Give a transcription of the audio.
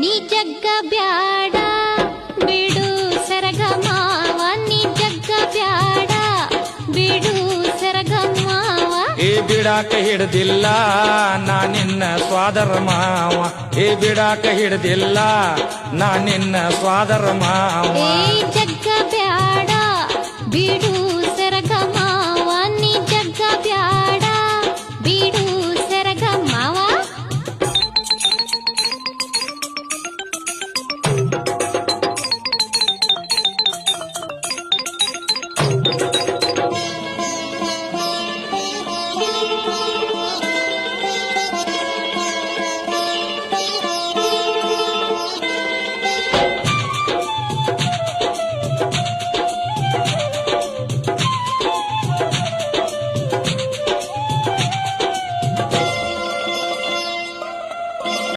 ನೀ ಜಗ್ಗ ಬ್ಯಾಡ. ಬಿಡು ಸೆರಗ ಮಾವ ನೀ ಜಗ್ಗ ಬ್ಯಾಡ. ಬಿಡು ಸೆರಗ ಮಾವ ಏ ಬಿಡಾಕ ಹಿಡ್ದಿಲ್ಲ ನಾ ನಿನ್ನ ಸ್ವಾದರ ಮಾವ. ಏ ಬಿಡಾಕ ಹಿಡ್ದಿಲ್ಲ ನಾ ನಿನ್ನ ಸ್ವಾದರ ಮಾವ. ಏ ಜಗ್ಗ ಬ್ಯಾಡ. ಬಿಡು